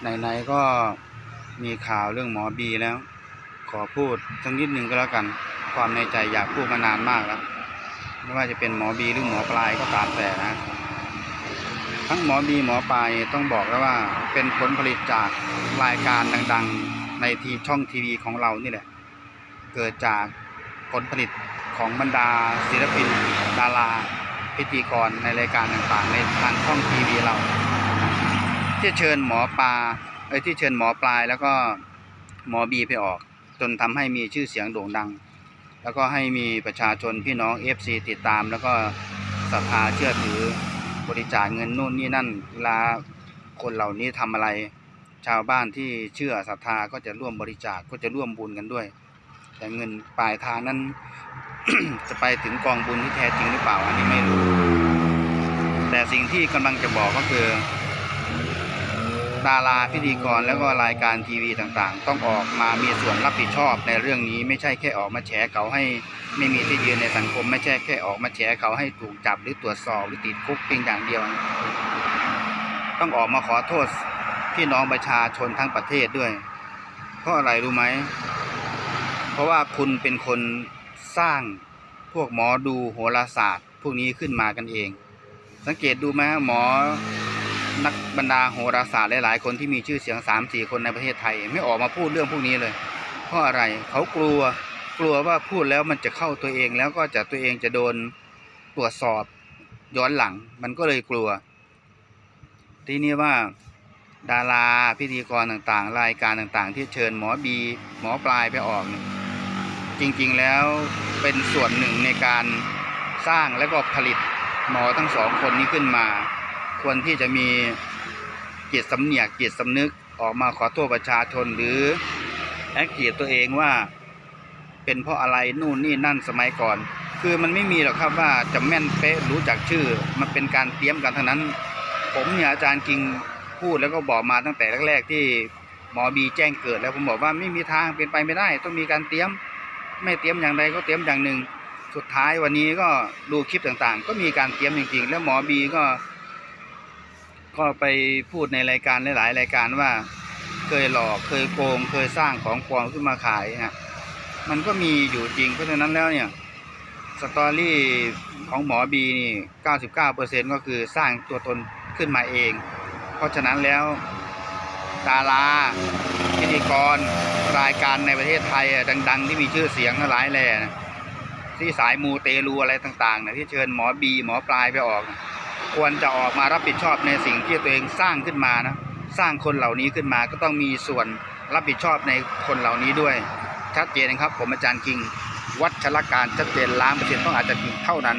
ไหนๆก็มีข่าวเรื่องหมอบีแล้ว ขอพูดสักนิดหนึ่งก็แล้วกัน ความในใจอยากพูดมานานมากแล้ว ไม่ว่าจะเป็นหมอบีหรือหมอปลายก็ตามแต่นะ ทั้งหมอบีหมอปลายต้องบอกแล้วว่าเป็นผลผลิตจากรายการดังๆ ในทีช่องทีวีของเรานี่แหละ เกิดจากผลผลิตของบรรดาศิลปิน ดาราพิธีกรในรายการต่างๆ ในทางช่องทีวีเรา ที่เชิญหมอปลาเอ้ยที่เชิญหมอปลายแล้วก็หมอบีไปออก จนทำให้มีชื่อเสียงโด่งดัง แล้วก็ให้มีประชาชนพี่น้อง FC ติดตาม แล้วก็ศรัทธาเชื่อถือบริจาคเงินนู่นนี่นั่นเวลาคนเหล่านี้ทำอะไร ชาวบ้านที่เชื่อศรัทธาก็จะร่วมบริจาคก็จะร่วมบุญกันด้วย แต่เงินปลายทางนั้น จะไปถึงกองบุญที่แท้จริงหรือเปล่าอันนี้ไม่รู้ แต่สิ่งที่กำลังจะบอกก็คือ ดาราพิธีกรแล้วก็รายการทีวีต่างๆ ต้องออกมามีส่วนรับผิดชอบในเรื่องนี้ไม่ใช่แค่ออกมาแฉเขาให้ไม่มีที่ยืนในสังคม ไม่ใช่แค่ออกมาแฉเขาให้ถูกจับหรือตรวจสอบหรือติดคุกเพียงอย่างเดียว ต้องออกมาขอโทษพี่น้องประชาชนทั้งประเทศด้วย เพราะอะไรรู้ไหม เพราะว่าคุณเป็นคนสร้างพวกหมอดูโหราศาสตร์ พวกนี้ขึ้นมากันเอง สังเกตดูไหมหมอ นักบรรดาโหราศาสตร์หลาย ๆ คนที่มีชื่อเสียง3 4คนในประเทศไทย ไม่ออกมาพูดเรื่องพวกนี้เลย เพราะอะไรเขากลัวกลัวว่าพูดแล้วมันจะเข้าตัวเองแล้วก็จะตัวเองจะโดนตรวจสอบย้อนหลัง มันก็เลยกลัว ทีนี้ว่าดาราพิธีกรต่างๆ รายการต่างๆ ที่เชิญหมอบี หมอปลายไปออกเนี่ยจริงๆแล้วเป็นส่วนหนึ่งในการสร้างและก็ผลิตหมอทั้งสองคนนี้ขึ้นมา ควรที่จะมีจิตสำเนียกจิตสำนึกออกมาขอโทษประชาชนหรือแอคทีฟตัวเองว่า เป็นเพราะอะไรนู่นนี่นั่นสมัยก่อน คือมันไม่มีหรอกครับว่าจะแม่นเป๊ะรู้จักชื่อ มันเป็นการเตรียมกันทั้งนั้น ผมเนี่ยอาจารย์กิงพูดแล้วก็บอกมาตั้งแต่แรกๆที่หมอบีแจ้งเกิดแล้วผมบอกว่าไม่มีทางเป็นไปไม่ได้ ต้องมีการเตรียมไม่เตรียมอย่างใดก็เตรียมอย่างหนึ่ง สุดท้ายวันนี้ก็ดูคลิปต่างๆ ก็มีการเตรียมจริงๆ แล้วหมอบีก็ ก็ไปพูดในรายการหลายๆรายการว่า เคยหลอกเคยโกง เคยสร้างของปลอมขึ้นมาขายฮะมันก็มีอยู่จริงเพราะฉะนั้นแล้วเนี่ยสตอรี่ของหมอบีนี่ 99%ก็คือสร้างตัวตนขึ้นมาเอง เพราะฉะนั้นแล้วดาราพิธีกรรายการในประเทศไทยดัง ๆ ที่มีชื่อเสียงหลายแหล่ที่สายมูเตลูอะไรต่างๆนะที่เชิญหมอบี หมอปลายไปออกนะ ควรจะออกมารับผิดชอบในสิ่งที่ตัวเองสร้างขึ้นมานะ สร้างคนเหล่านี้ขึ้นมาก็ต้องมีส่วนรับผิดชอบในคนเหล่านี้ด้วย ชัดเจนนะครับ ผมอาจารย์กิง วัชรการชัดเจนล้านเปอร์เซ็นต์ต้องอาจจะกิงเท่านั้น